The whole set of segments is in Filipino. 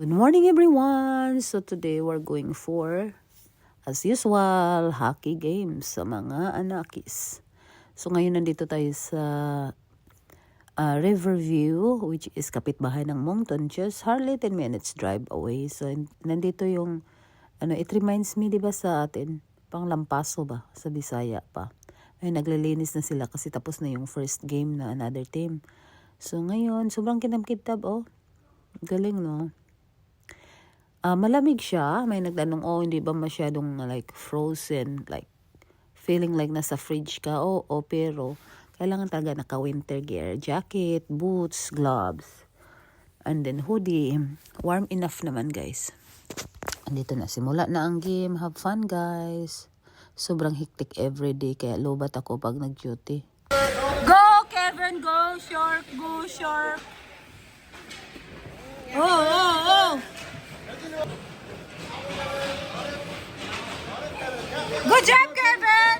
Good morning everyone! So today we're going for, as usual, hockey games sa mga anakis. So ngayon nandito tayo sa uh, Riverview, which is kapitbahay ng Moncton, just hardly 10 minutes drive away. So nandito yung, ano, it reminds me, ba sa atin, pang Lampaso ba, sa Bisaya pa. Ay, naglilinis na sila kasi tapos na yung first game na another team. So ngayon, sobrang kinamkitab, oh. Galing, no? Ah, malamig siya. May nagtanong, oh, hindi ba masyadong like frozen, like feeling like nasa fridge ka? Oo, oh, pero kailangan talaga naka-winter gear. Jacket, boots, gloves, and then hoodie. Warm enough naman, guys. Andito na, simula na ang game. Have fun, guys. Sobrang hectic everyday, kaya lobat ako pag nag-duty. Go, Kevin! Go, shark! Go, shark! Oh, oh, oh! Good job, Kevin!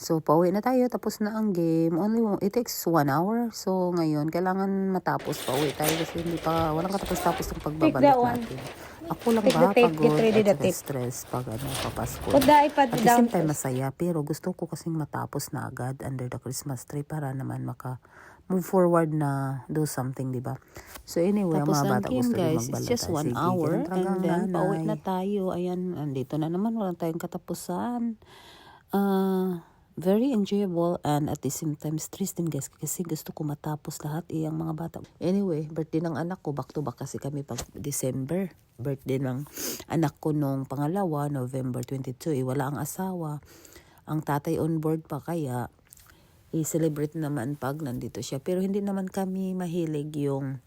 So, pauwi na tayo. Tapos na ang game. Only, it takes one hour. So, ngayon, kailangan matapos. Pauwi tayo kasi hindi pa, walang katapos-tapos ng pagbabalik natin. Ako lang ba, pagod at saka stress pag ano, papasko. At the same time, masaya. Pero gusto ko kasing matapos na agad under the Christmas tree para naman maka move forward na do something, di ba? So anyway, Tapos mga bata game gusto guys, it's just one Sige, hour and then pauwi na tayo. Ayan, andito na naman. Wala tayong katapusan. Uh, very enjoyable and at the same time stress guys kasi gusto ko matapos lahat iyang mga bata. Anyway, birthday ng anak ko back to back kasi kami pag December. Birthday ng anak ko nung pangalawa, November 22. Eh, wala ang asawa. Ang tatay on board pa kaya i-celebrate naman pag nandito siya. Pero hindi naman kami mahilig yung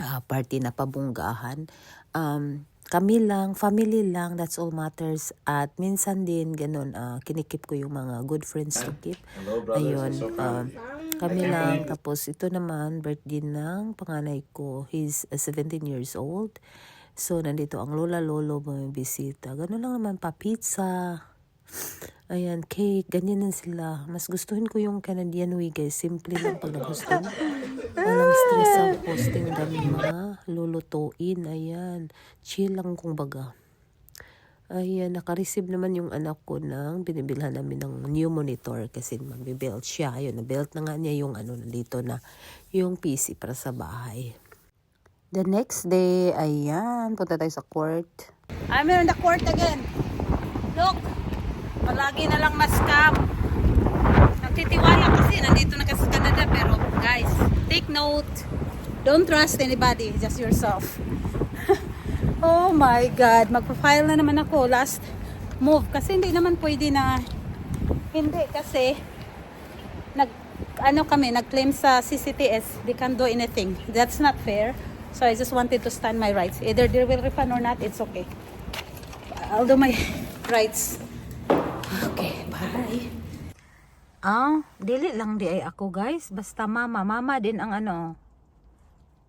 ah, party na pabunggahan. Um, kami lang, family lang, that's all matters. At minsan din, ganun, ah, kinikip ko yung mga good friends to keep. Ayun, um, kami lang. Tapos ito naman, birthday ng panganay ko. He's uh, 17 years old. So, nandito ang lola, lolo, mga bisita. Ganun lang naman pa, pizza, Ayan, cake, ganyan din sila. Mas gustuhin ko yung Canadian way, guys. Simple lang pag nagustuhan. Walang stress ang hosting dami mga lulutuin. Ayan, chill lang kung baga. Ayan, nakareceive naman yung anak ko ng binibilhan namin ng new monitor kasi magbe-belt siya. Ayun, na-belt na nga niya yung ano nandito na yung PC para sa bahay. The next day, ayan, punta tayo sa court. I'm in the court again. Look, palagi na lang na-scam. Nagtitiwala kasi, nandito na kasi sa Canada. Pero guys, take note. Don't trust anybody, just yourself. oh my God, magpa-file na naman ako. Last move. Kasi hindi naman pwede na, hindi kasi, nag, ano kami, nag-claim sa CCTS. They can't do anything. That's not fair. So I just wanted to stand my rights. Either they will refund or not, it's okay. Do my rights. Okay, bye. Ah, dili lang di ay ako guys. Basta mama. Mama din ang ano,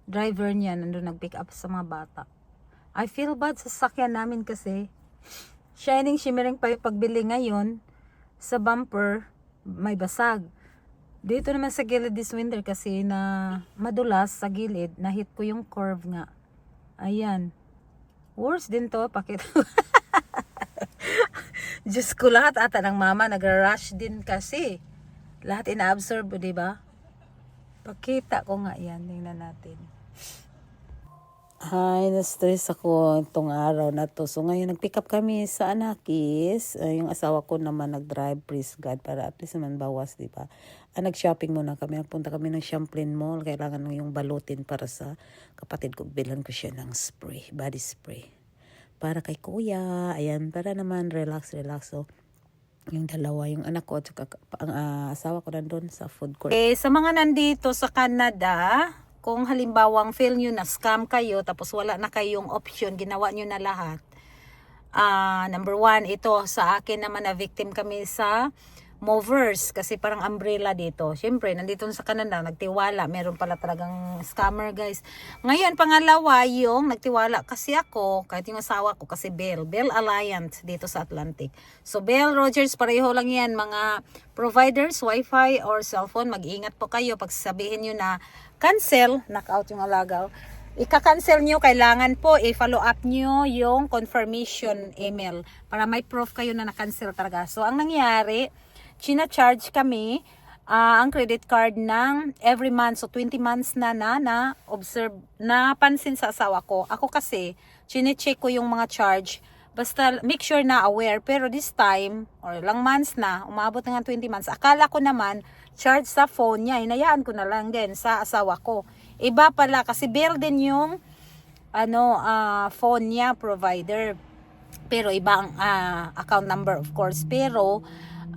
driver niya nandun nag-pick up sa mga bata. I feel bad sa sakyan namin kasi shining shimmering pa yung pagbili ngayon sa bumper may basag. Dito naman sa gilid this winter kasi na madulas sa gilid, nahit ko yung curve nga. Ayan. Worse din to, pakita. Diyos ko lahat ata ng mama nag-rush din kasi. Lahat ina-absorb, di ba? Pakita ko nga yan. Tingnan natin. Hi, na-stress ako itong araw na to. So ngayon nag-pick up kami sa Anakis. Uh, yung asawa ko naman nag-drive, praise God, para at least naman bawas, di ba? Ah, nag-shopping muna kami. Nagpunta kami ng Champlain Mall. Kailangan mo yung balutin para sa kapatid ko. Bilan ko siya ng spray, body spray. Para kay kuya. Ayan, para naman relax, relax. So, yung dalawa, yung anak ko at ang ah, asawa ko nandun sa food court. Eh, sa mga nandito sa Canada, kung halimbawang feel nyo na scam kayo, tapos wala na kayong option, ginawa nyo na lahat. Ah, number one, ito sa akin naman na victim kami sa movers kasi parang umbrella dito. Siyempre, nandito sa Canada, nagtiwala. Meron pala talagang scammer, guys. Ngayon, pangalawa, yung nagtiwala kasi ako, kahit yung asawa ko, kasi Bell. Bell Alliance dito sa Atlantic. So, Bell, Rogers, pareho lang yan. Mga providers, wifi or cellphone, mag-ingat po kayo. Pag sabihin nyo na cancel, knockout yung alagaw, ika-cancel nyo, kailangan po i-follow up nyo yung confirmation email para may proof kayo na na-cancel talaga. So, ang nangyari, china-charge kami ah, ang credit card ng every month. So, 20 months na na, na observe, na pansin sa asawa ko. Ako kasi, chine-check ko yung mga charge. Basta make sure na aware. Pero this time, or lang months na, umabot na nga 20 months. Akala ko naman, charge sa phone niya. Hinayaan ko na lang din sa asawa ko. Iba pala, kasi din yung ano, ah, phone niya, provider pero iba ang ah, account number of course pero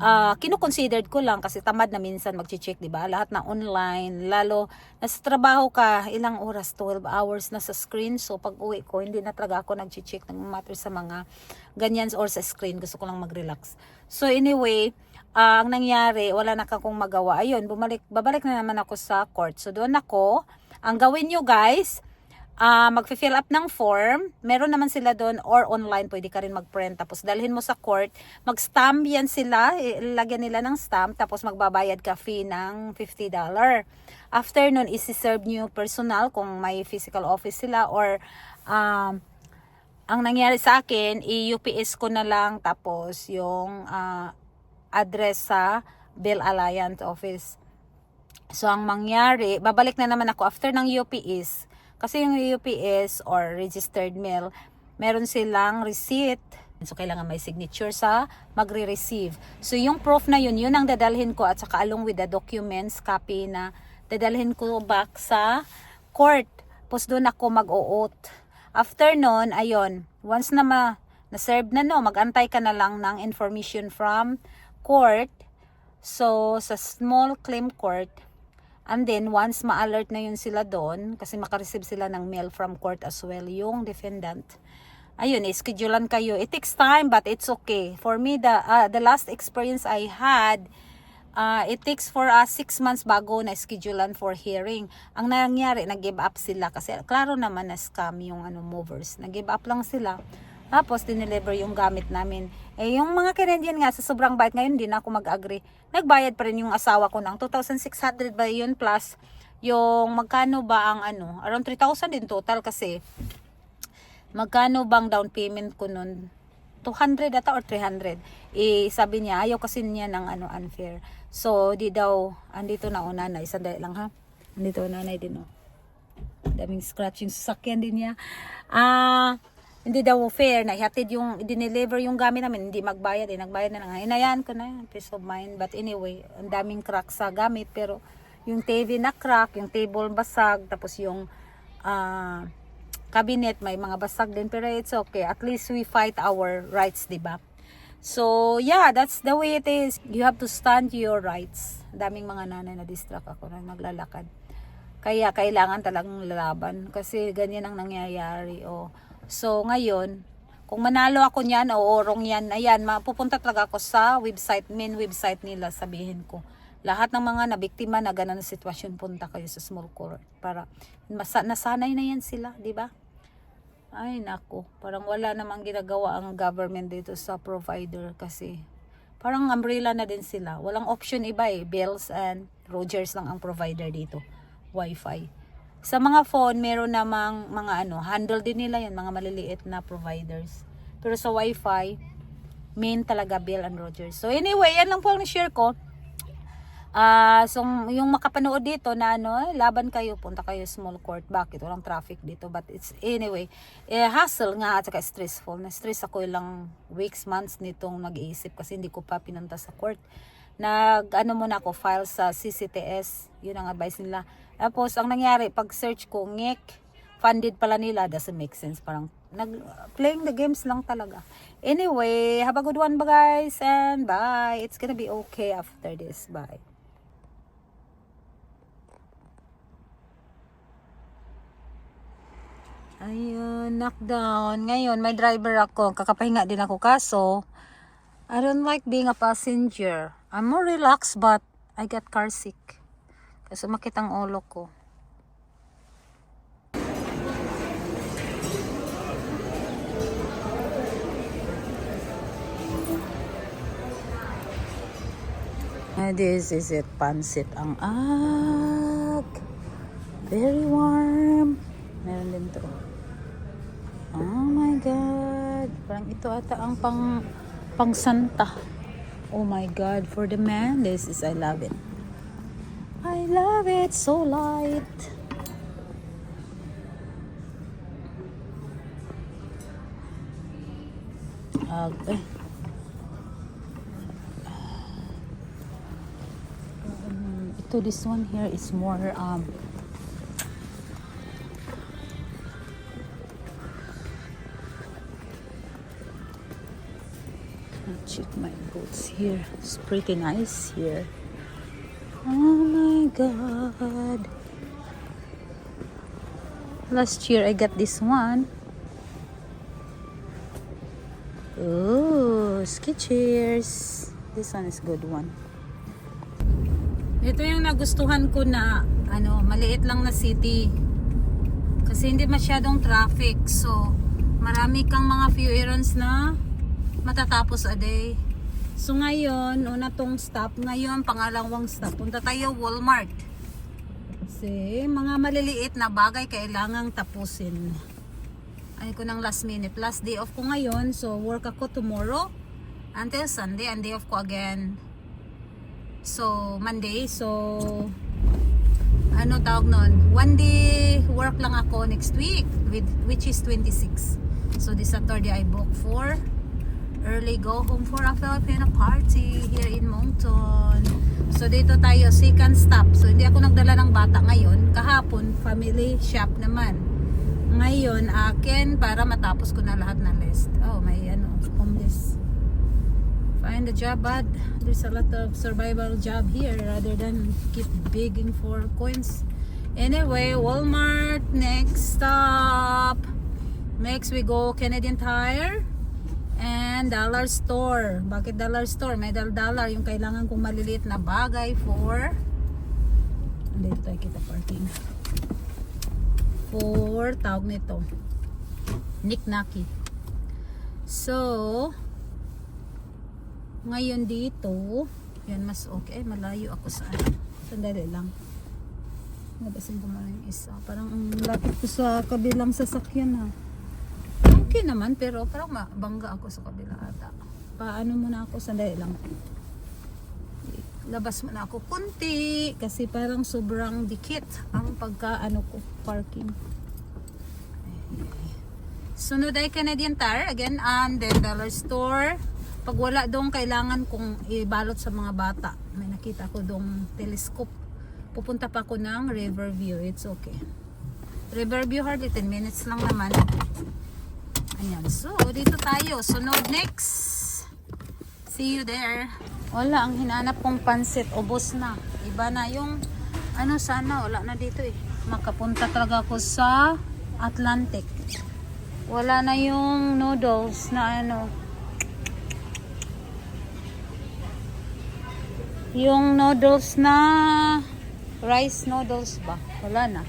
uh, kino-considered ko lang kasi tamad na minsan magche-check 'di ba? Lahat na online lalo nasa trabaho ka ilang oras 12 hours na sa screen. So pag uwi ko hindi na talaga ako nagche-check ng matter sa mga ganyan or sa screen. Gusto ko lang mag-relax. So anyway ah, ang nangyari wala na akong magawa. Ayun bumalik babalik na naman ako sa court. So doon ako. Ang gawin nyo guys ah magfi-fill up ng form. Meron naman sila doon or online pwede ka rin mag-print. Tapos dalhin mo sa court, mag-stamp yan sila, ilagyan nila ng stamp, tapos magbabayad ka fee ng $50. After nun, isi-serve nyo personal kung may physical office sila or um, ang nangyari sa akin, i-UPS ko na lang tapos yung ah, address sa Bill Alliance office. So, ang mangyari, babalik na naman ako after ng UPS. Kasi yung UPS or registered mail, meron silang receipt. So, kailangan may signature sa magre-receive. So, yung proof na yun, yun ang dadalhin ko at saka along with the documents, copy na dadalhin ko back sa court. Tapos doon ako mag-o-oath. After nun, ayun, once na ma na-serve na no, mag-antay ka na lang ng information from court. So, sa small claim court, And then, once ma-alert na yun sila doon, kasi makareceive sila ng mail from court as well, yung defendant. Ayun, schedulean kayo. It takes time, but it's okay. For me, the, uh, the last experience I had, uh, it takes for us six months bago na schedulean for hearing. Ang nangyari, nag-give up sila kasi klaro naman na scam yung ano, movers. Nag-give up lang sila. Tapos, dineliver yung gamit namin. Eh, yung mga Canadian nga, sa sobrang bayad ngayon, hindi na ako mag-agree. Nagbayad pa rin yung asawa ko ng 2,600 ba yun plus yung magkano ba ang ano, around 3,000 din total kasi magkano bang down payment ko nun? 200 ata or 300. Eh, sabi niya, ayaw kasi niya ng ano, unfair. So, di daw, andito na o nanay, sandali lang ha. Andito nanay din o. Daming scratching sasakyan din niya. Ah, hindi daw fair na ihatid yung dineliver yung gamit namin. Hindi magbayad eh nagbayad na lang. Inayan ko na yan peace of mind. But anyway ang daming crack sa gamit. Pero yung TV na crack yung table basag tapos yung ah cabinet may mga basag din. Pero it's okay. At least we fight our rights di ba? So yeah that's the way it is. You have to stand your rights. Daming mga nanay na distract ako na naglalakad kaya kailangan talagang lalaban. Kasi ganyan ang nangyayari. Oh So, ngayon, kung manalo ako niyan o orong yan, ayan, mapupunta talaga ako sa website, main website nila, sabihin ko. Lahat ng mga nabiktima na ganun na sitwasyon, punta kayo sa small court. Para, masa, nasanay na yan sila, di ba? Ay, nako. Parang wala namang ginagawa ang government dito sa provider kasi parang umbrella na din sila. Walang option iba eh. Bells and Rogers lang ang provider dito. Wi-Fi. Sa mga phone, meron namang mga ano, handle din nila yan, mga maliliit na providers. Pero sa Wi-Fi, main talaga Bell and Rogers. So anyway, yan lang po ang share ko. Ah, so yung makapanood dito na ano, laban kayo, punta kayo small court. Bakit? Walang traffic dito. But it's anyway, eh, hassle nga at saka stressful. Na-stress ako ilang weeks, months nitong nag-iisip kasi hindi ko pa pinunta sa court. Nag, ano muna ako, file sa CCTS. Yun ang advice nila. Tapos, ang nangyari, pag search ko, ngek, funded pala nila, doesn't make sense. Parang, nag, playing the games lang talaga. Anyway, have a good one ba guys, and bye. It's gonna be okay after this. Bye. Ayun, knockdown. Ngayon, may driver ako. Kakapahinga din ako kaso, I don't like being a passenger. I'm more relaxed but I get car sick. Kasi makit ang ulo ko. And this is it, pansit ang ag. Very warm. Meron din to. Oh my God. Parang ito ata ang pang, pang santa. Oh my God. For the man, this is, I love it. Love it. So light. Okay. Ito, this one here is more um check my boots here. It's pretty nice here. My god. Last year I got this one. Oh, ski chairs. This one is good one. Ito yung nagustuhan ko na ano, maliit lang na city. Kasi hindi masyadong traffic. So, marami kang mga few errands na matatapos a day. So ngayon, una tong stop. Ngayon, pangalawang stop. Punta tayo Walmart. Kasi mga maliliit na bagay kailangang tapusin. Ay ko ng last minute. Last day off ko ngayon. So, work ako tomorrow until Sunday. And day off ko again. So, Monday. So, ano tawag nun? One day work lang ako next week, with, which is 26. So, this Saturday I book for early go home for a Filipino party here in Moncton. So, dito tayo, second stop. So, hindi ako nagdala ng bata ngayon. Kahapon, family shop naman. Ngayon, akin para matapos ko na lahat ng list. Oh, may ano, homeless find a job but there's a lot of survival job here rather than keep begging for coins anyway Walmart next stop next we go Canadian Tire and dollar store bakit dollar store may dollar yung kailangan kong maliliit na bagay for dito tayo kita parking for tawag nito Nick-Naki so ngayon dito, yan mas okay. Ay, malayo ako sa ano. Sandali lang. Nabasin ko muna yung isa. Parang ang lapit ko sa kabilang sasakyan ha. Okay naman, pero parang mabangga ako sa kabila ata. Paano muna ako? Sandali lang. Labas muna ako kunti kasi parang sobrang dikit ang pagka ano ko parking. Sunod ay Canadian Tire again and then dollar store pag wala doon kailangan kong ibalot sa mga bata may nakita ko doong telescope pupunta pa ako ng Riverview it's okay Riverview hardly 10 minutes lang naman ayan. So dito tayo. Sunod next. See you there. Wala ang hinanap kong pansit. Ubos na. Iba na yung ano sana wala na dito eh. Makapunta talaga ako sa Atlantic. Wala na yung noodles na ano Yung noodles na rice noodles ba? Wala na.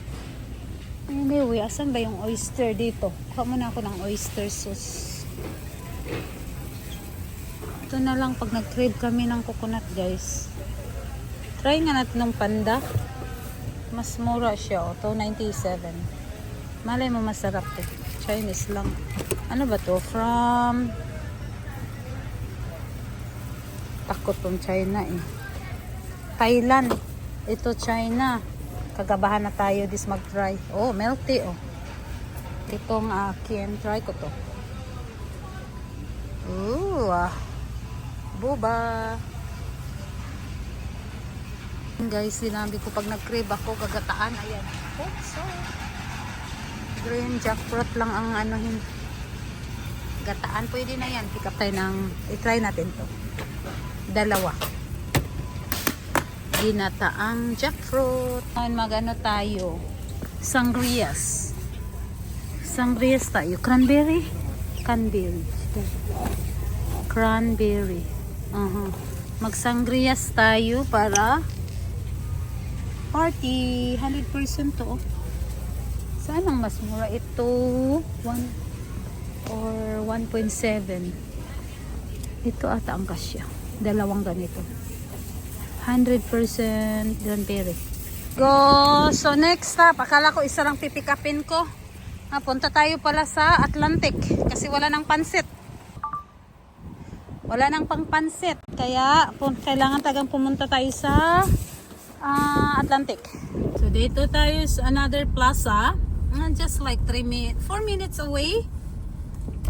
Anyway, asan ba yung oyster dito? Kuha muna ako ng oyster sauce. Ito na lang pag nag-crave kami ng coconut guys. Try nga natin ng panda. Mas mura siya. Oh, 297. Malay mo masarap to. Chinese lang. Ano ba to? From takot tong China eh. Thailand. Ito China. Kagabahan na tayo this mag-try. Oh, melty oh. Itong akin. Try ko to. Ooh, ah. Buba. Guys, sinabi ko pag nag-crave ako, gagataan. Ayan. Oh, so. Green jackfruit lang ang anuhin. Gataan, pwede na yan. Pick up tayo ng, i-try natin to. Dalawa ginataang jackfruit. Ngayon magano tayo? Sangrias. Sangrias tayo. Cranberry? Cranberry. Cranberry. Aha. Magsangriyas tayo para party. 100% to. oh. Saan ang mas mura ito? 1 or 1.7. Ito ata ang kasya. Dalawang ganito. 100% cranberry. Go! So next stop, akala ko isa lang pipikapin ko. Ah, punta tayo pala sa Atlantic kasi wala nang pansit. Wala nang pang pansit. Kaya pun kailangan tagang pumunta tayo sa ah, Atlantic. So dito tayo sa another plaza. Ah, just like 3 minutes, 4 minutes away.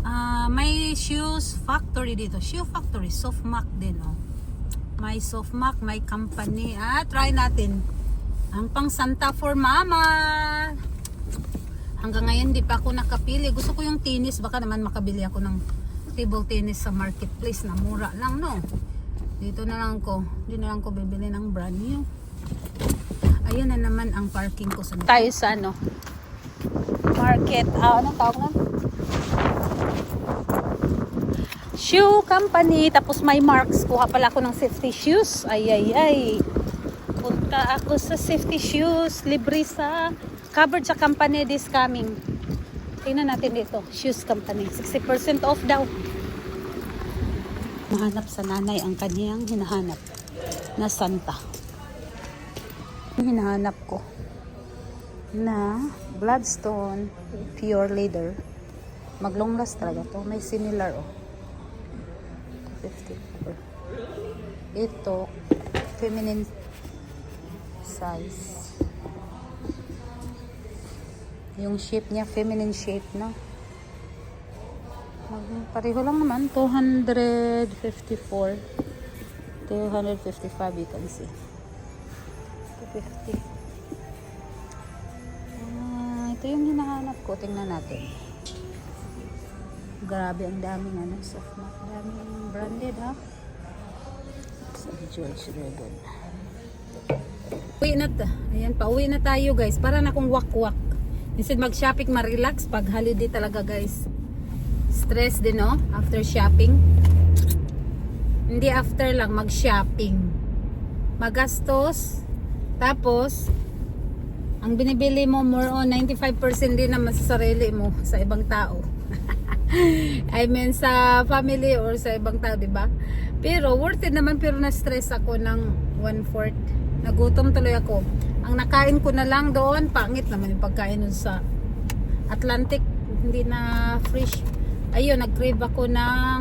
Ah, may shoes factory dito. Shoe factory, soft mac din oh. May soft mac, may company. Ah, try natin. Ang pang Santa for Mama. Hanggang ngayon di pa ako nakapili. Gusto ko yung tennis. Baka naman makabili ako ng table tennis sa marketplace na mura lang, no? Dito na lang ko. Dito na lang ko bibili ng brand new. Ayun na naman ang parking ko sa... Tayo sa ano? Market. Ah, anong tawag nun? Shoe company. Tapos may marks. Kuha pala ako ng safety shoes. Ay, ay, ay. Punta ako sa safety shoes. Libre sa covered sa company this coming. Tingnan natin dito. Shoes company. 60% off daw. Mahanap sa nanay ang kanyang hinahanap na Santa. Hinahanap ko na Bloodstone Pure Leather. Maglong last talaga to. May similar oh. 54. Ito, feminine size. Yung shape niya, feminine shape na. Pareho lang naman, 254. 255 you can see. 250. Ah, ito yung hinahanap ko. Tingnan natin. Grabe, ang daming ano, soft mat. Daming branded, ha? Sa George Regan. Uwi na ta. Ayan, pauwi na tayo, guys. Para na akong wak-wak. Instead mag-shopping, ma-relax pag holiday talaga, guys. Stress din, no? After shopping. Hindi after lang, mag-shopping. Magastos. Tapos, ang binibili mo more on 95% din naman sa sarili mo sa ibang tao. I mean sa family or sa ibang tao, 'di ba? Pero worth it naman pero na-stress ako ng one fourth. Nagutom tuloy ako. Ang nakain ko na lang doon, pangit naman yung pagkain nun sa Atlantic, hindi na fresh. Ayun, nag-crave ako ng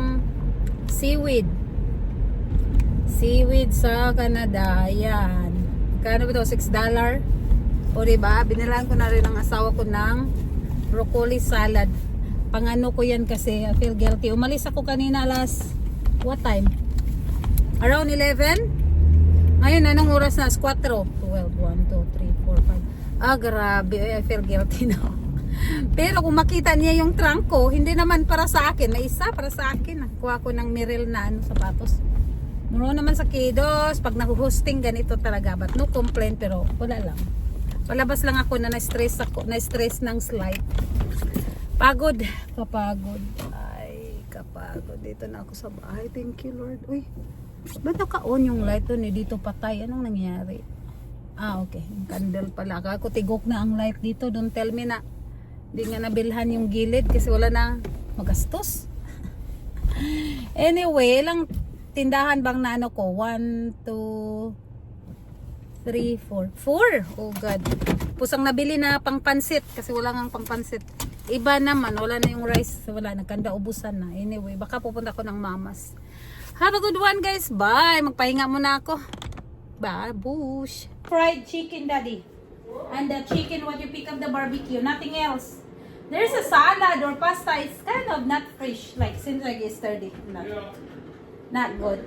seaweed. Seaweed sa Canada. Ayan. Kano ba ito? 6 dollar. O diba? Binilan ko na rin ang asawa ko ng broccoli salad. Pangano ko yan kasi I feel guilty. Umalis ako kanina alas what time? Around 11? Ngayon, anong oras na? As 4. 12, 1, 2, 3, 4, 5. Ah, grabe. I feel guilty now. Pero kung makita niya yung trunk ko, hindi naman para sa akin. May isa para sa akin. Nakuha ko ng Mirel na ano, sapatos. Muro naman sa kidos, pag nag-hosting ganito talaga. But no complaint, pero wala lang. Palabas lang ako na na-stress ako, na-stress ng slight. Pagod. Kapagod. Ay, kapagod. Dito na ako sa bahay. Thank you, Lord. Uy, ba't naka-on yung light doon eh? Dito patay. Anong nangyari? Ah, okay. Yung candle pala. Ako tigok na ang light dito. Don't tell me na di nga nabilhan yung gilid kasi wala na magastos. anyway, ilang tindahan bang na ano ko? 1, 2, 3, 4. 4! Oh God. Pusang nabili na pang pansit kasi wala nga pang pansit. Iba naman, wala na yung rice. Wala, nagkanda ubusan na. Anyway, baka pupunta ko ng mamas. Have a good one guys. Bye. Magpahinga muna ako. Babush. Fried chicken, daddy. And the chicken, what you pick up the barbecue. Nothing else. There's a salad or pasta. It's kind of not fresh. Like, seems like yesterday. Not, not good.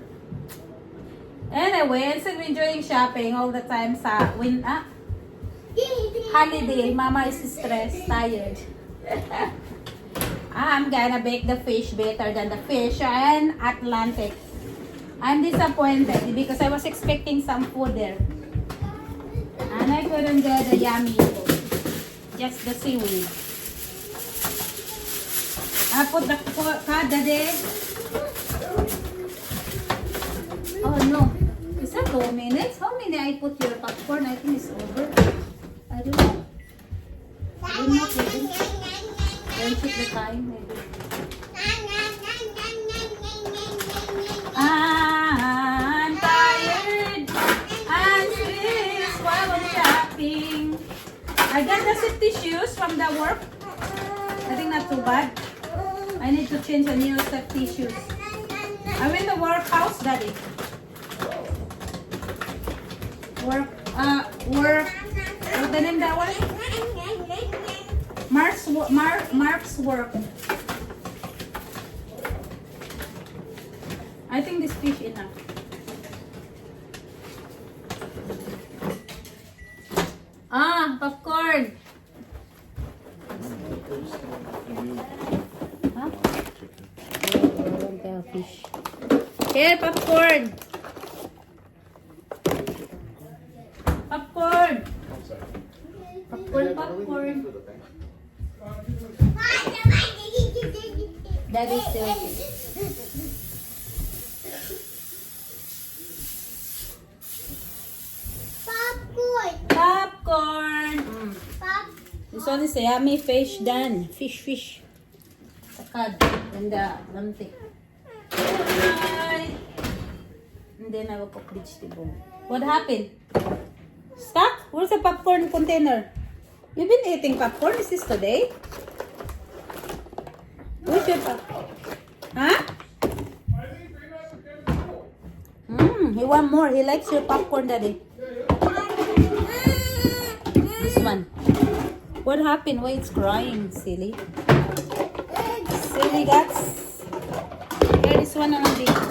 Anyway, instead of enjoying shopping all the time sa win ah, holiday, mama is stressed, tired. I'm gonna bake the fish better than the fish and Atlantic. I'm disappointed because I was expecting some food there. And I couldn't get the yummy food. Just the seaweed. I put the cod there. Oh no. Is that two minutes? How many I put your popcorn? I think it's over. Then check the time, maybe. I'm tired and stressed while I'm shopping. I got the safety shoes from the work. I think not too bad. I need to change a new safety shoes. I'm in the workhouse, daddy. Work, uh, work. What's the name that one? Mark, Mark's work. I think this fish enough. Ah, popcorn. Huh? Oh, fish. Here. Popcorn. Popcorn, popcorn. Daddy still. Popcorn. Mm. This one is yummy fish done. Fish, fish. Sakad. And the mantik. Hi. And then I will cook vegetable. What happened? Stuck? Where's the popcorn container? You've been eating popcorn? Is this today? Where's your popcorn? Huh? He want more. He likes your popcorn, daddy. This one. What happened? Why it's crying, silly? Silly guts. Here, this one naman dito.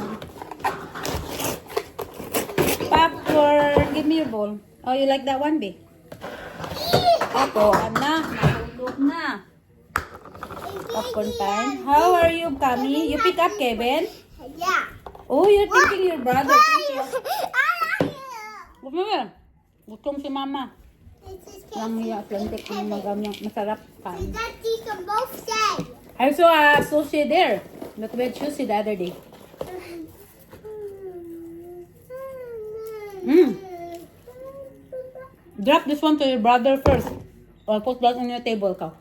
Popcorn. Give me your bowl. Oh, you like that one, babe? Ako, na. Natulog na. Popcorn time. How are you, Kami? You pick up Kevin? Yeah. Oh, you're thinking your brother. Thank you. I like Yan. Gutom si mama. This Lang yung Atlantic yung magamang masarap pa. That these on both sides. I saw a sushi there. We had sushi the other day. Mm. Drop this one to your brother first. Or put that on your table ka.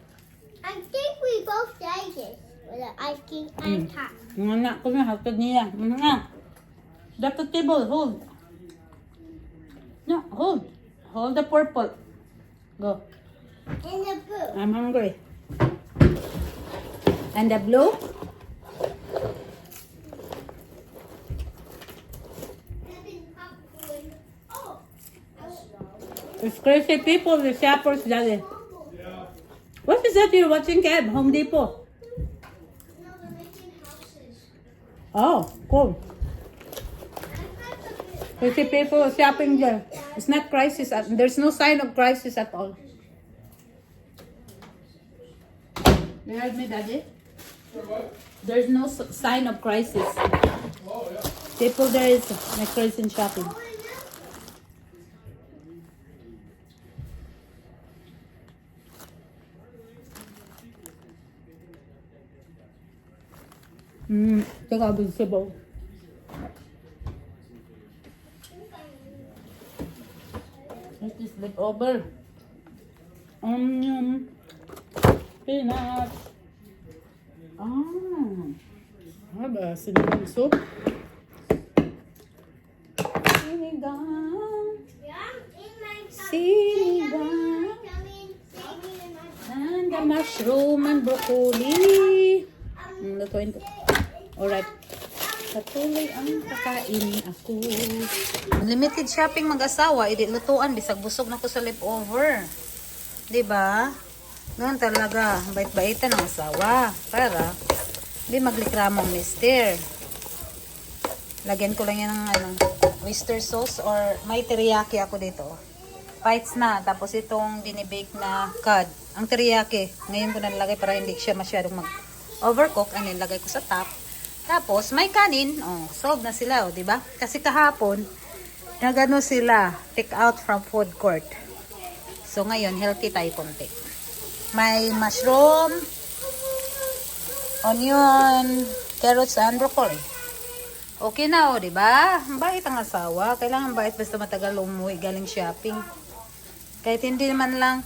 I think we both like it. With the ice cream and top. Mga anak ko na, hatod niya. Mga nga. Drop the table. Hold. No, hold. Hold the purple. Go. And the blue. I'm hungry. And the blue? Oh. It's crazy people, the shoppers, daddy. What is that you're watching, Kev? Home Depot. No, they're making houses. Oh, cool. Crazy people shopping there. It's not crisis. There's no sign of crisis at all. You heard me, daddy? There's no sign of crisis. People there is like crazy in shopping. Hmm, teka, vegetable. Leftover. Onion. Peanut. Ah. Haba, sinigang soup. Sinigang. Yeah, in my Sinigang. And the mushroom and broccoli. Mm, lutuin ko. Alright. Patuloy ang kakain ako. Limited shopping mag-asawa, hindi lutuan, bisag busog na ko sa leftover. 'Di ba? Ganun talaga, bait-baitan ng asawa. Para, hindi maglikramong mister. Lagyan ko lang yan ng ano, oyster sauce or may teriyaki ako dito. Bites na, tapos itong binibake na cod. Ang teriyaki, ngayon ko na nilagay para hindi siya masyadong mag-overcook. Ano, nilagay ko sa top. Tapos, may kanin. Oh, solve na sila, oh, di ba? Kasi kahapon, nagano sila, take out from food court. So, ngayon, healthy tayo konti. May mushroom, onion, carrots, and broccoli. Okay na o, di ba? Bait ang asawa. Kailangan bait basta matagal umuwi galing shopping. Kahit hindi naman lang,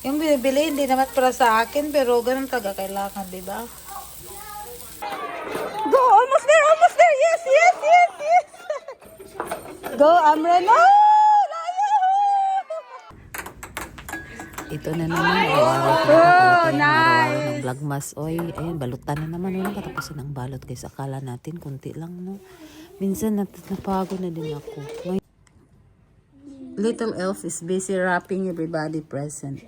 yung binibili, hindi naman para sa akin, pero ganun talaga kailangan, di ba? There! Yes! Yes! Yes! Yes! Go, Amren! No! Ito na naman. Oh, nice. Ng vlogmas. Oy, ayan, balutan na naman. Walang katapusan ng balot guys. Akala natin, kunti lang, no? Minsan, nat napagod na din ako. Ngay- Little elf is busy wrapping everybody present.